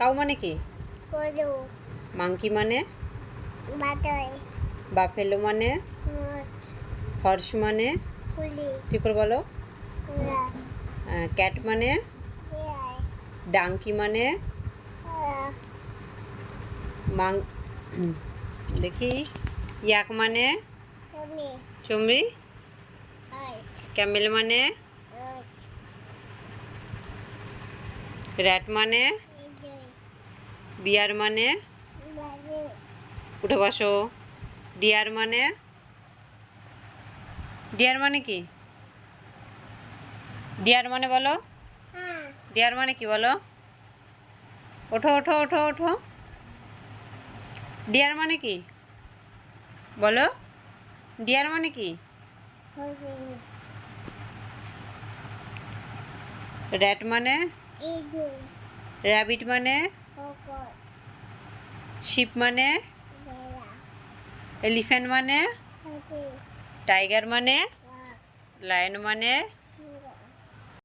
Cow মানে কি? গরু মাংকি মানে? বাতই বাফেলো মানে? হর্স মানে? ঠিক করে বলো? ক্যাট মানে? ডাঙ্কি মানে? মাং দেখি। ইয়াক মানে? চুমড়ি ক্যামেল মানে? র্যাট মানে? বিয়ার মানে? উঠে বসো। ডিয়ার মানে? ডিয়ার মানে কি? ডিয়ার মানে বলো। ডিয়ার মানে কি বলো? ওঠো ওঠো ওঠো ওঠো। ডিয়ার মানে কি? বলো। ডিয়ার মানে কি? র্যাট মানে? র্যাবিট মানে? শিপ মানে? এলিফেন্ট এলিফ্যান্ট মানে? টাইগার মানে? লায়ন মানে?